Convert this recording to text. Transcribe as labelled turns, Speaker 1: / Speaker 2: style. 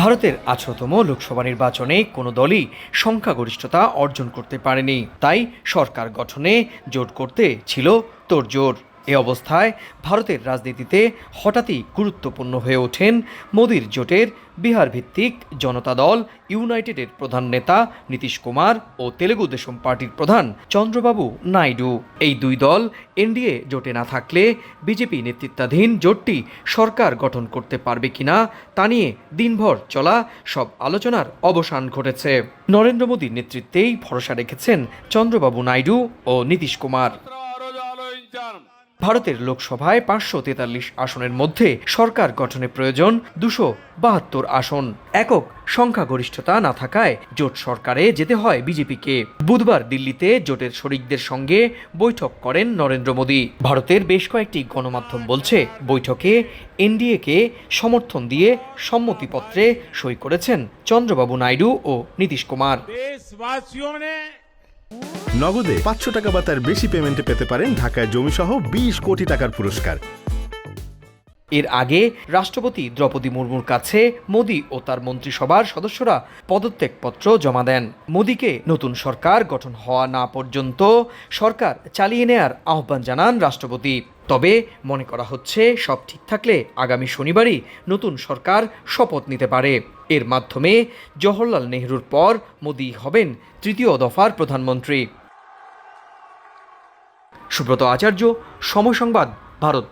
Speaker 1: ভারতের আঠারোতম লোকসভা নির্বাচনে কোনো দলই সংখ্যাগরিষ্ঠতা অর্জন করতে পারেনি। তাই সরকার গঠনে জোট করতে ছিল তোড়জোড়। এ অবস্থায় ভারতের রাজনীতিতে হঠাৎই গুরুত্বপূর্ণ হয়ে ওঠেন মোদির জোটের বিহার ভিত্তিক জনতা দল, ইউনাইটেডের প্রধান নেতা নীতিশ কুমার ও তেলেগু দেশম পার্টির প্রধান চন্দ্রবাবু নাইডু। এই দুই দল এনডিএ জোটে না থাকলে বিজেপি নেতৃত্বাধীন জোটটি সরকার গঠন করতে পারবে কিনা তা নিয়ে দিনভর চলা সব আলোচনার অবসান ঘটেছে। নরেন্দ্র মোদীর নেতৃত্বেই ভরসা রেখেছেন চন্দ্রবাবু নাইডু ও নীতিশ কুমার। ভারতের লোকসভায় পাঁচশো তেতাল্লিশ আসনের মধ্যে সরকার গঠনে প্রয়োজন দুশো বাহাত্তর আসন। একক সংখ্যাগরিষ্ঠতা না থাকায় জোট সরকারে যেতে হয় বিজেপিকে। বুধবার দিল্লিতে জোটের শরিকদের সঙ্গে বৈঠক করেন নরেন্দ্র মোদী। ভারতের বেশ কয়েকটি গণমাধ্যম বলছে, বৈঠকে এনডিএকে সমর্থন দিয়ে সম্মতিপত্রে সই করেছেন চন্দ্রবাবু নাইডু ও নীতিশ কুমার।
Speaker 2: নগদে পাঁচশো টাকা বা তার বেশি পেমেন্টে পেতে পারেন ঢাকায় জমিসহ বিশ কোটি টাকার পুরস্কার।
Speaker 1: এর আগে রাষ্ট্রপতি দ্রৌপদী মুর্মুর কাছে মোদী ও তার মন্ত্রিসভার সদস্যরা পদত্যাগপত্র জমা দেন। মোদীকে নতুন সরকার গঠন হওয়া না পর্যন্ত সরকার চালিয়ে নেয়ার আহ্বান জানান রাষ্ট্রপতি। তবে মনে করা হচ্ছে সব ঠিক থাকলে আগামী শনিবারই নতুন সরকার শপথ নিতে পারে। এর মাধ্যমে জওহরলাল নেহরুর পর মোদী হবেন তৃতীয় দফার প্রধানমন্ত্রী। সুব্রত আচার্য সময় সংবাদ ভারত।